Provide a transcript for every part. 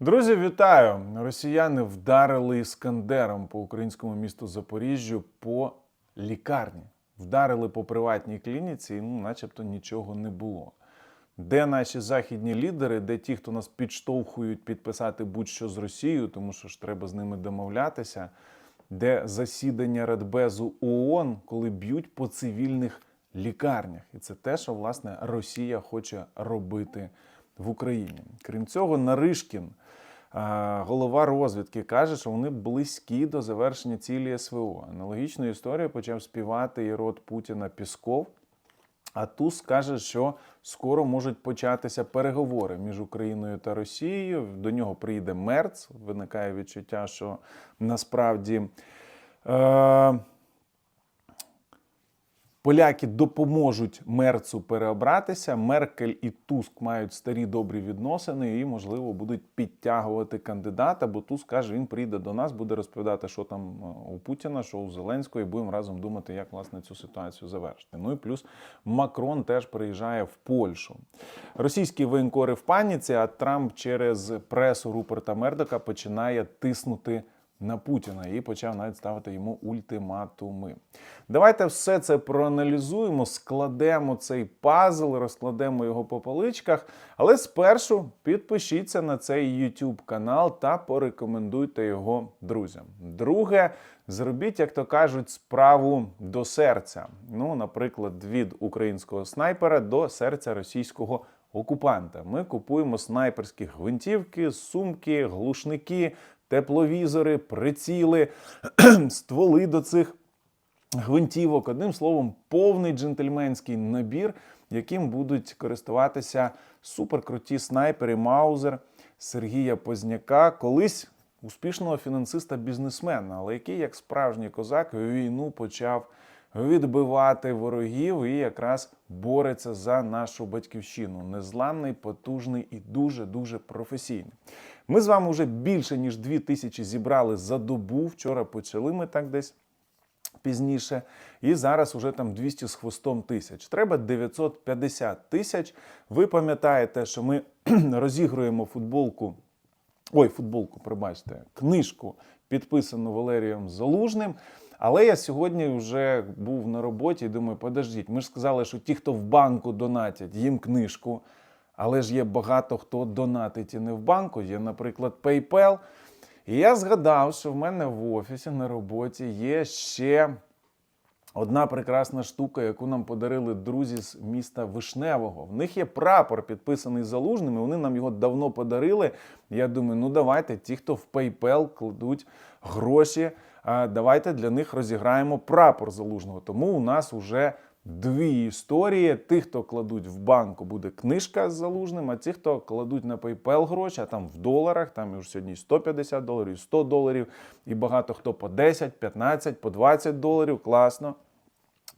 Друзі, вітаю! Росіяни вдарили іскандером по українському місту Запоріжжю по лікарні. Вдарили по приватній клініці, і ну, начебто нічого не було. Де наші західні лідери, де ті, хто нас підштовхують підписати будь-що з Росією, тому що ж треба з ними домовлятися, де засідання Радбезу ООН, коли б'ють по цивільних лікарнях. І це те, що власне Росія хоче робити в Україні. Крім цього, Наришкін, голова розвідки, каже, що вони близькі до завершення цілі СВО. Аналогічну історію почав співати і рот Путіна Пісков. А Туз каже, що скоро можуть початися переговори між Україною та Росією. До нього приїде Мерц. Виникає відчуття, що насправді е, поляки допоможуть Мерцу переобратися. Меркель і Туск мають старі добрі відносини і, можливо, будуть підтягувати кандидата. Бо Туск каже, він прийде до нас, буде розповідати, що там е, у Путіна, що у Зеленського, і будемо разом думати, як власне цю ситуацію завершити. Ну і плюс Макрон теж приїжджає в Польщу. Російські воєнкори в паніці, а Трамп через пресу Руперта Мердока починає тиснути. На Путіна і почав навіть ставити йому ультиматуми. Давайте все це проаналізуємо, складемо цей пазл, розкладемо його по поличках. Але спершу підпишіться на цей YouTube канал та порекомендуйте його друзям. Друге, зробіть, як то кажуть, справу до серця. Ну, наприклад, від українського снайпера до серця російського окупанта. Ми купуємо снайперські гвинтівки, сумки, глушники, тепловізори, приціли, стволи до цих гвинтівок. Одним словом, повний джентльменський набір, яким будуть користуватися суперкруті снайпери Маузер Сергія Позняка, колись успішного фінансиста-бізнесмена, але який, як справжній козак, війну почав відбивати ворогів і якраз бореться за нашу батьківщину. Незламний, потужний і дуже дуже професійний. Ми з вами вже більше ніж дві тисячі зібрали за добу. Вчора почали ми так десь пізніше. І зараз уже там 200 з хвостом тисяч. Треба 950 тисяч. Ви пам'ятаєте, що ми розігруємо футболку. Ой, футболку, пробачте, книжку, підписану Валерієм Залужним. Але я сьогодні вже був на роботі і думаю, подождіть, ми ж сказали, що ті, хто в банку донатять, їм книжку. Але ж є багато хто донатить і не в банку. Є, наприклад, PayPal. І я згадав, що в мене в офісі на роботі є ще одна прекрасна штука, яку нам подарили друзі з міста Вишневого. В них є прапор, підписаний залужним, і вони нам його давно подарили. Я думаю, ну давайте, ті, хто в PayPal кладуть гроші, давайте для них розіграємо прапор залужного. Тому у нас уже дві історії. Тих, хто кладуть в банку, буде книжка з залужним, а ті, хто кладуть на PayPal гроші, а там в доларах, там вже сьогодні 150 доларів, 100 доларів, і багато хто по 10, 15, по 20 доларів. Класно.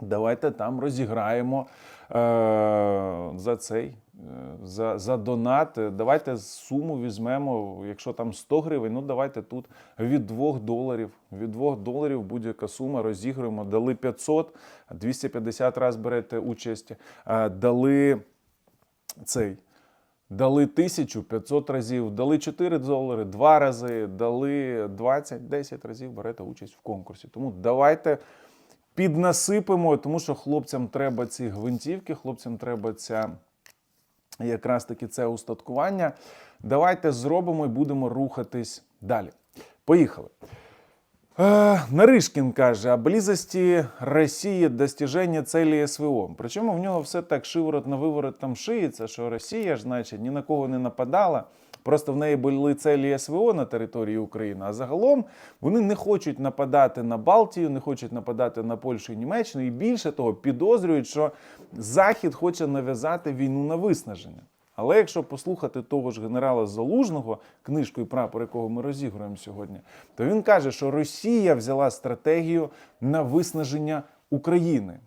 Давайте там розіграємо е, за цей. Е, За, за донат. Давайте суму візьмемо, якщо там 100 гривень, ну давайте тут від 2 доларів. Від 2 доларів будь-яка сума розігруємо. Дали 500, 250 раз берете участь. Е, Дали цей. Дали 1500 разів, дали 4 долари, 2 рази, дали 20, 10 разів берете участь в конкурсі. Тому давайте піднасипемо, тому що хлопцям треба ці гвинтівки, хлопцям треба ця якраз таки це устаткування. Давайте зробимо і будемо рухатись далі. Поїхали. Е, Наришкін каже, о близості Росії достиження цілі СВО. Причому в нього все так шиворот на виворот там шиється, що Росія ж, значить, ні на кого не нападала. Просто в неї були цілі СВО на території України. А загалом вони не хочуть нападати на Балтію, не хочуть нападати на Польщу і Німеччину. І більше того, підозрюють, що Захід хоче нав'язати війну на виснаження. Але якщо послухати того ж генерала Залужного, книжку і прапор, якого ми розігруємо сьогодні, то він каже, що Росія взяла стратегію на виснаження України.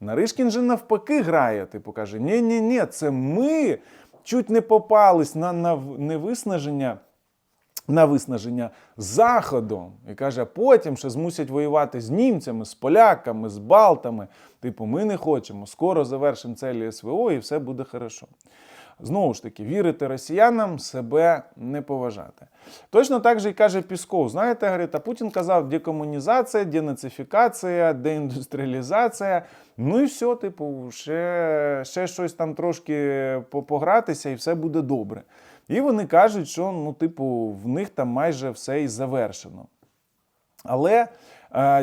Наришкін же навпаки грає. Типу каже: ні ні ні це ми чуть не попались на, на невиснаження. На виснаження заходом і каже, потім ще змусять воювати з німцями, з поляками, з балтами. Типу, ми не хочемо. Скоро завершимо цілі СВО і все буде хорошо. Знову ж таки, вірити росіянам, себе не поважати. Точно так же і каже Пісков. Знаєте, говорить, Путін казав декомунізація, денацифікація, деіндустріалізація. Ну і все, типу, ще, ще щось там трошки по- погратися, і все буде добре. І вони кажуть, що ну, типу, в них там майже все і завершено. Але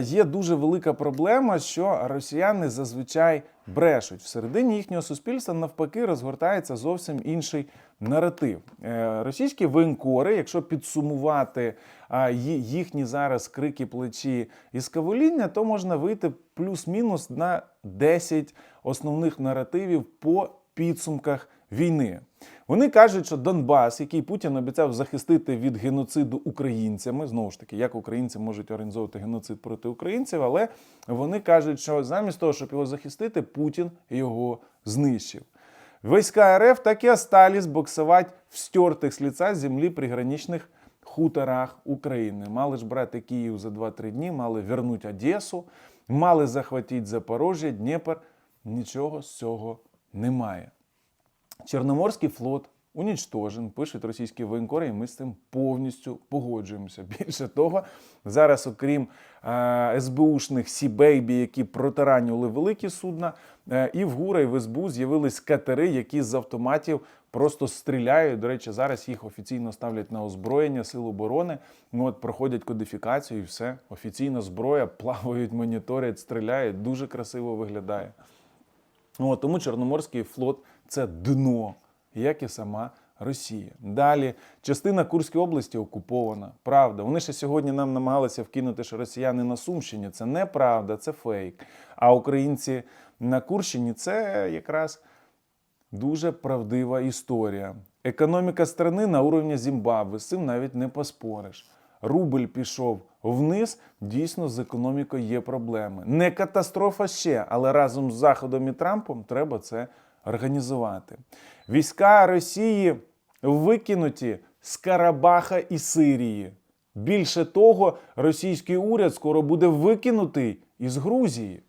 є дуже велика проблема, що росіяни зазвичай брешуть. Всередині їхнього суспільства навпаки розгортається зовсім інший наратив. Е, російські воєнкори, якщо підсумувати їхні зараз крики плечі і скавоління, то можна вийти плюс-мінус на 10 основних наративів по підсумках війни. Вони кажуть, що Донбас, який Путін обіцяв захистити від геноциду українцями, знову ж таки, як українці можуть організовувати геноцид проти українців, але вони кажуть, що замість того, щоб його захистити, Путін його знищив. Войска РФ так и остались боксовать в стертых с лица земли приграничных хуторах України. Мали ж брати Київ за 2-3 дні, мали вернуть Одесу, мали захватити Запорожжя, Дніпр. Нічого з цього немає. Чорноморський флот унічтожен, пишуть російські воєнкори, і ми з цим повністю погоджуємося. Більше того, зараз, окрім е, СБУшних Сі-Бейбі, які протаранювали великі судна, е, і в ГУРа, і в СБУ з'явились катери, які з автоматів просто стріляють. До речі, зараз їх офіційно ставлять на озброєння Сил оборони. Ну, от проходять кодифікацію і все. Офіційна зброя, плавають, моніторять, стріляють. Дуже красиво виглядає. От, тому Чорноморський флот це дно, як і сама Росія. Далі частина Курської області окупована. Правда, вони ще сьогодні нам намагалися вкинути, що росіяни на Сумщині. Це неправда, це фейк. А українці на Курщині це якраз дуже правдива історія. Економіка страни на уровні Зімбабве, з цим навіть не поспориш. Рубль пішов вниз, дійсно з економікою є проблеми. Не катастрофа ще, але разом з Заходом і Трампом треба це організувати. Війська Росії викинуті з Карабаха і Сирії. Більше того, російський уряд скоро буде викинутий із Грузії.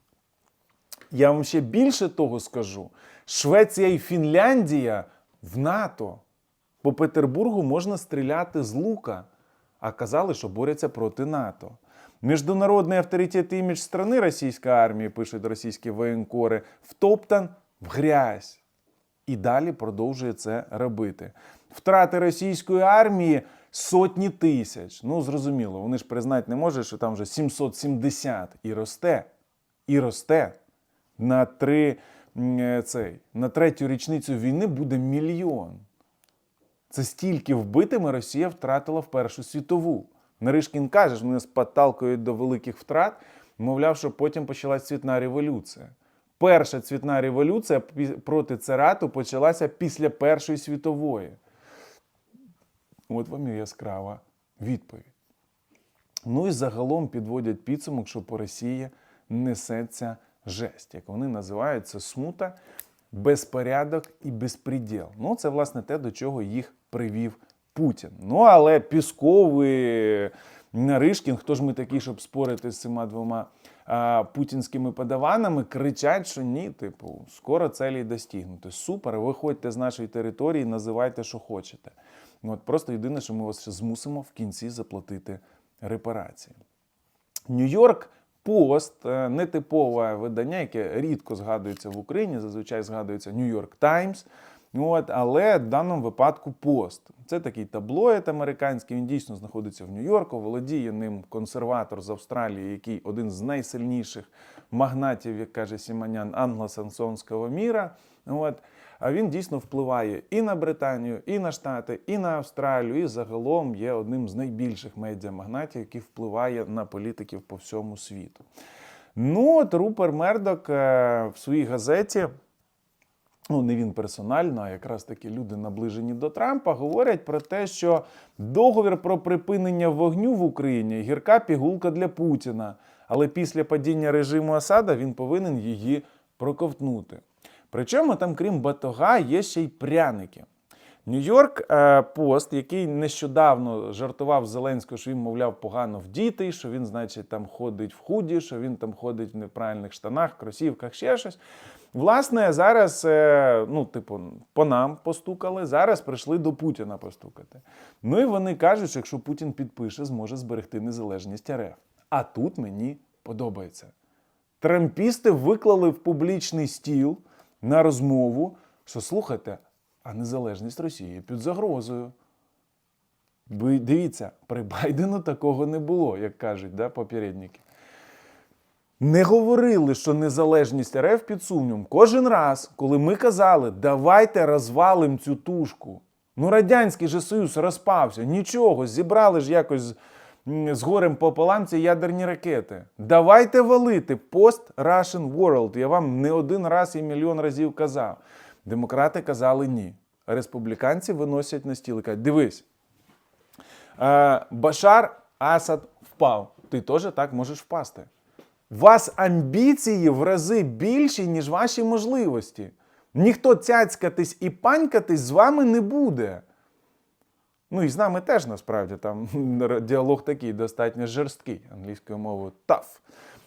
Я вам ще більше того скажу: Швеція і Фінляндія в НАТО. По Петербургу можна стріляти з лука, а казали, що борються проти НАТО. Міжнародний авторитет і імідж страни російської армії, пишуть російські воєнкори, втоптан в грязь. І далі продовжує це робити. Втрати російської армії сотні тисяч. Ну, зрозуміло, вони ж признати не можуть, що там вже 770 і росте. І росте. На, три, е, цей, на третю річницю війни буде мільйон. Це стільки вбитими Росія втратила в Першу світову. Наришкін каже, що вони споталкують до великих втрат, мовляв, що потім почалась цвітна революція. Перша цвітна революція проти царату почалася після Першої світової. От вам і яскрава відповідь. Ну і загалом підводять підсумок, що по Росії несеться жесть, як вони називають це смута, безпорядок і безпреділ. Ну, це власне те, до чого їх привів Путін. Ну, але Пісков і Наришкін, хто ж ми такі, щоб спорити з цими двома а, путінськими подаванами, кричать, що ні, типу, скоро целі достигнути. Супер, виходьте з нашої території, називайте, що хочете. Ну, От просто єдине, що ми вас ще змусимо в кінці заплатити репарації. Нью-Йорк Пост е, нетипове видання, яке рідко згадується в Україні, зазвичай згадується Нью-Йорк Таймс. От, але в даному випадку пост. Це такий таблоїд американський. Він дійсно знаходиться в Нью-Йорку. Володіє ним консерватор з Австралії, який один з найсильніших магнатів, як каже Сіманян, англосаксонського міра. От. А він дійсно впливає і на Британію, і на Штати, і на Австралію, і загалом є одним з найбільших медіамагнатів, який впливає на політиків по всьому світу. Ну, от Рупер Мердок е, в своїй газеті ну не він персонально, а якраз таки люди наближені до Трампа, говорять про те, що договір про припинення вогню в Україні гірка пігулка для Путіна. Але після падіння режиму Асада він повинен її проковтнути. Причому там, крім батога, є ще й пряники. Нью-Йорк е, Пост, який нещодавно жартував Зеленського, що він, мовляв, погано вдітий, що він, значить, там ходить в худі, що він там ходить в неправильних штанах, кросівках, ще щось. Власне, зараз, е, ну, типу, по нам постукали, зараз прийшли до Путіна постукати. Ну і вони кажуть, що якщо Путін підпише, зможе зберегти незалежність РФ. А тут мені подобається. Трампісти виклали в публічний стіл на розмову, що слухайте, а незалежність Росії під загрозою. Ви дивіться, при Байдену такого не було, як кажуть да, попередники. Не говорили, що незалежність РФ під сумнівом. Кожен раз, коли ми казали, давайте розвалимо цю тушку. Ну, Радянський же Союз розпався, нічого, зібрали ж якось з горем пополам ці ядерні ракети. Давайте валити пост-Russian World. Я вам не один раз і мільйон разів казав. Демократи казали ні. Республіканці виносять на стіл і кажуть, дивись, Е, Башар Асад впав. Ти теж так можеш впасти. У вас амбіції в рази більші, ніж ваші можливості. Ніхто цяцькатись і панькатись з вами не буде. Ну і з нами теж насправді там діалог такий достатньо жорсткий англійською мовою tough.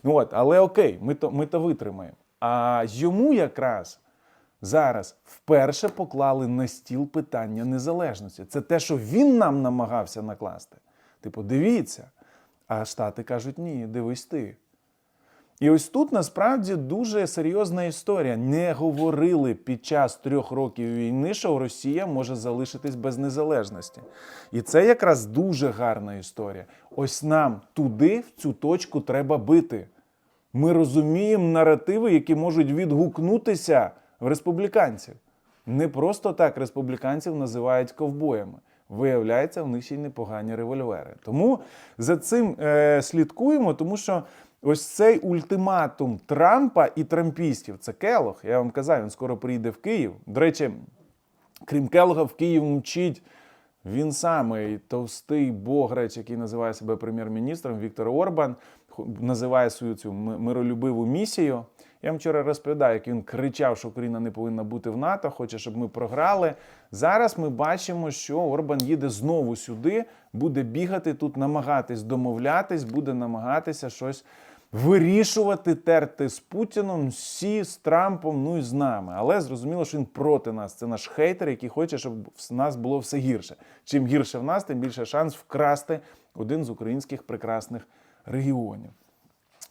От, але окей, ми то, ми то витримаємо. А йому якраз зараз вперше поклали на стіл питання незалежності. Це те, що він нам намагався накласти. Типу, дивіться. А Штати кажуть, ні, дивись ти. І ось тут насправді дуже серйозна історія. Не говорили під час трьох років війни, що Росія може залишитись без незалежності. І це якраз дуже гарна історія. Ось нам туди, в цю точку, треба бити. Ми розуміємо наративи, які можуть відгукнутися в республіканців. Не просто так республіканців називають ковбоями. Виявляється, в них ще й непогані револьвери. Тому за цим е, слідкуємо, тому що ось цей ультиматум Трампа і трампістів це Келох. Я вам казав, він скоро приїде в Київ. До речі, крім Келога, в Київ мчить він самий товстий бограч, який називає себе прем'єр-міністром Віктор Орбан, називає свою цю миролюбиву місію. Я вам вчора розповідаю, як він кричав, що Україна не повинна бути в НАТО, хоче, щоб ми програли. Зараз ми бачимо, що Орбан їде знову сюди, буде бігати тут, намагатись домовлятись, буде намагатися щось вирішувати, терти з Путіном, всі з Трампом, ну і з нами. Але зрозуміло, що він проти нас. Це наш хейтер, який хоче, щоб в нас було все гірше. Чим гірше в нас, тим більше шанс вкрасти один з українських прекрасних регіонів.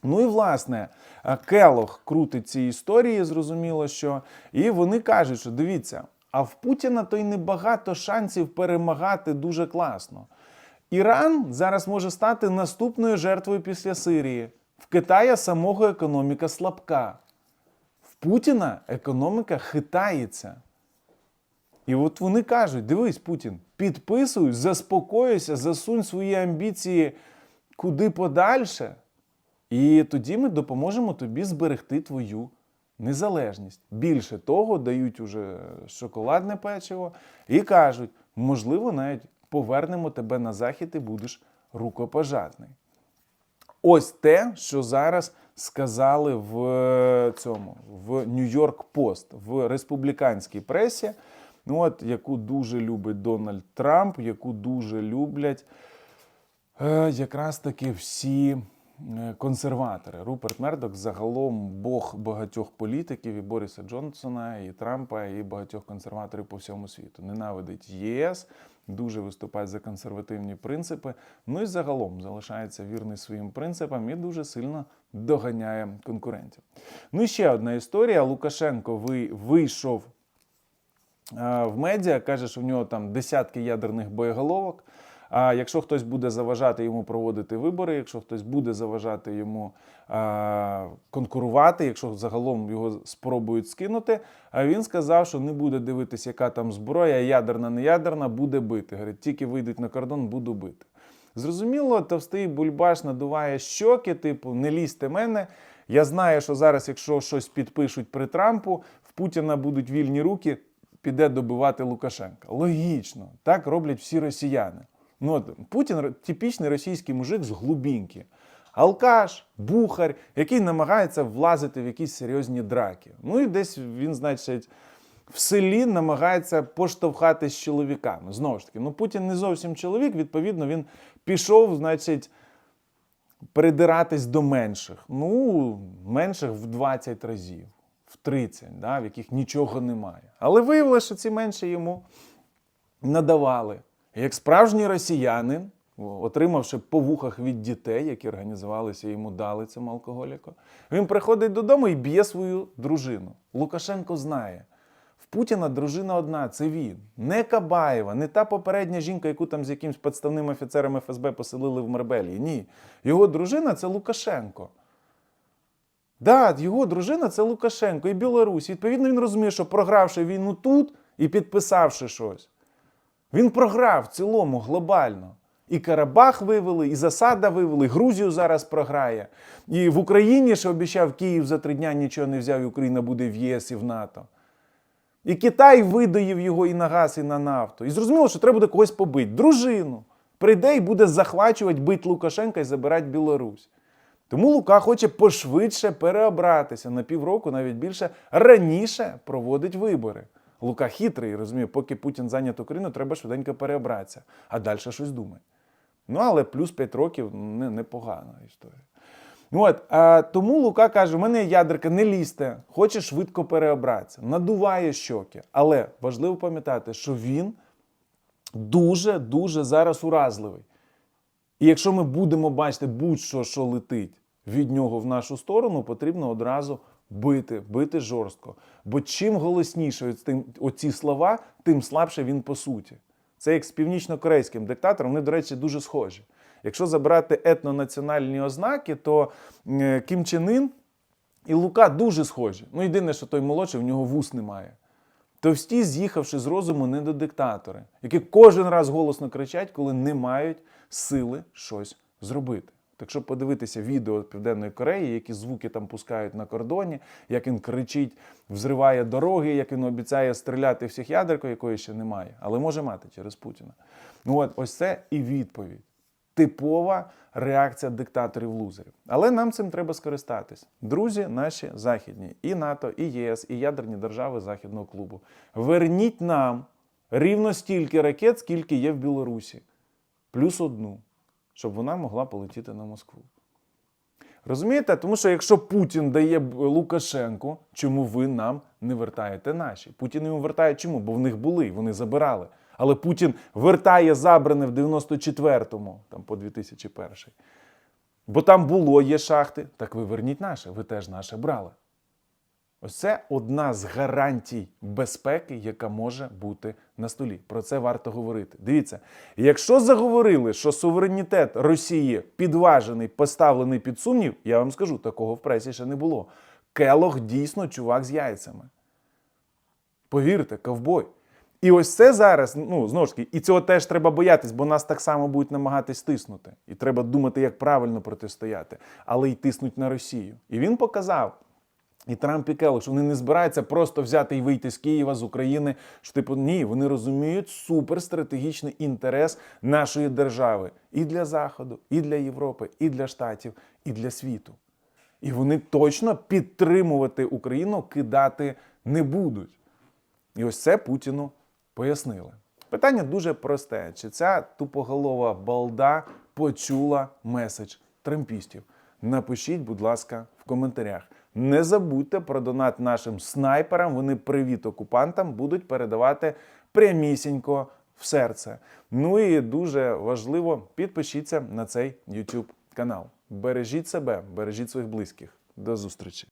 Ну і власне е, Келох крутить ці історії, зрозуміло, що і вони кажуть, що дивіться, а в Путіна то й небагато шансів перемагати дуже класно. Іран зараз може стати наступною жертвою після Сирії. В Китая самого економіка слабка. В Путіна економіка хитається. І от вони кажуть: дивись, Путін, підписуй, заспокойся, засунь свої амбіції куди подальше. І тоді ми допоможемо тобі зберегти твою незалежність. Більше того, дають уже шоколадне печиво і кажуть, можливо, навіть повернемо тебе на захід і будеш рукопожатний. Ось те, що зараз сказали в е, цьому в Нью-Йорк Пост в республіканській пресі, ну от яку дуже любить Дональд Трамп, яку дуже люблять е, якраз таки всі консерватори. Руперт Мердок загалом бог багатьох політиків і Бориса Джонсона, і Трампа, і багатьох консерваторів по всьому світу. Ненавидить ЄС, дуже виступає за консервативні принципи. Ну і загалом залишається вірний своїм принципам і дуже сильно доганяє конкурентів. Ну і ще одна історія. Лукашенко ви- вийшов е, в медіа, каже, що в нього там десятки ядерних боєголовок. А якщо хтось буде заважати йому проводити вибори, якщо хтось буде заважати йому конкурувати, якщо загалом його спробують скинути, а він сказав, що не буде дивитися, яка там зброя, ядерна, не ядерна, буде бити. Говорить, тільки вийдуть на кордон, буду бити. Зрозуміло, товстий бульбаш надуває щоки, типу, не лізьте мене. Я знаю, що зараз, якщо щось підпишуть при Трампу, в Путіна будуть вільні руки, піде добивати Лукашенка. Логічно, так роблять всі росіяни. Ну, от, Путін типічний російський мужик з глубінки. Алкаш, бухар, який намагається влазити в якісь серйозні драки. Ну і десь він, значить, в селі намагається поштовхати з чоловіками. Знову ж таки, ну Путін не зовсім чоловік, відповідно, він пішов, значить, придиратись до менших. Ну, менших в 20 разів, в 30, да, в яких нічого немає. Але виявилося, що ці менше йому надавали. Як справжній росіянин, отримавши по вухах від дітей, які організувалися йому дали цьому алкоголіку, він приходить додому і б'є свою дружину. Лукашенко знає. В Путіна дружина одна, це він. Не Кабаєва, не та попередня жінка, яку там з якимсь підставним офіцером ФСБ поселили в Марбелії. Ні. Його дружина це Лукашенко. Да, його дружина це Лукашенко і Білорусь. Відповідно, він розуміє, що програвши війну тут і підписавши щось, він програв в цілому глобально. І Карабах вивели, і засада вивели, Грузію зараз програє. І в Україні, що обіцяв Київ за три дня нічого не взяв, і Україна буде в ЄС і в НАТО. І Китай видоїв його і на газ, і на нафту. І зрозуміло, що треба буде когось побити. Дружину. Прийде і буде захвачувати, бити Лукашенка і забирати Білорусь. Тому Лука хоче пошвидше переобратися на півроку, навіть більше, раніше проводить вибори. Лука хитрий, розуміє, поки Путін зайнят Україну, треба швиденько переобратися, а далі щось думає. Ну, але плюс 5 років не, непогана історія. Ну, От, а, тому Лука каже: у мене ядерка, не лізьте, хоче швидко переобратися, надуває щоки. Але важливо пам'ятати, що він дуже-дуже зараз уразливий. І якщо ми будемо бачити будь-що, що летить від нього в нашу сторону, потрібно одразу бити, бити жорстко. Бо чим голосніше оці- слова, тим слабше він по суті. Це як з північно-корейським диктатором, вони, до речі, дуже схожі. Якщо забрати етнонаціональні ознаки, то е, Кім Чен Ін і Лука дуже схожі. Ну, єдине, що той молодший, в нього вус немає. Товсті, з'їхавши з розуму, не до диктатори, які кожен раз голосно кричать, коли не мають сили щось зробити. Так що подивитися відео Південної Кореї, які звуки там пускають на кордоні, як він кричить, взриває дороги, як він обіцяє стріляти всіх ядеркою, якої ще немає, але може мати через Путіна. Ну от ось це і відповідь. Типова реакція диктаторів-лузерів. Але нам цим треба скористатись. Друзі, наші західні, і НАТО, і ЄС, і ядерні держави Західного клубу. Верніть нам рівно стільки ракет, скільки є в Білорусі, плюс одну, щоб вона могла полетіти на Москву. Розумієте? Тому що якщо Путін дає Лукашенку, чому ви нам не вертаєте наші? Путін йому вертає чому? Бо в них були, вони забирали. Але Путін вертає забране в 94-му, там по 2001. Бо там було, є шахти. Так ви верніть наше, ви теж наше брали. Ось це одна з гарантій безпеки, яка може бути на столі. Про це варто говорити. Дивіться, якщо заговорили, що суверенітет Росії підважений, поставлений під сумнів, я вам скажу, такого в пресі ще не було. Келох дійсно чувак з яйцями. Повірте, ковбой. І ось це зараз, ну знову ж таки, і цього теж треба боятись, бо нас так само будуть намагатись тиснути. І треба думати, як правильно протистояти, але й тиснуть на Росію. І він показав. І Трамп і Келлог, що вони не збираються просто взяти і вийти з Києва, з України. Що типу, ні, вони розуміють суперстратегічний інтерес нашої держави і для Заходу, і для Європи, і для Штатів, і для світу. І вони точно підтримувати Україну кидати не будуть. І ось це Путіну пояснили. Питання дуже просте: чи ця тупоголова балда почула меседж трампістів? Напишіть, будь ласка, в коментарях. Не забудьте про донат нашим снайперам. Вони привіт окупантам будуть передавати прямісінько в серце. Ну і дуже важливо, підпишіться на цей YouTube канал. Бережіть себе, бережіть своїх близьких. До зустрічі!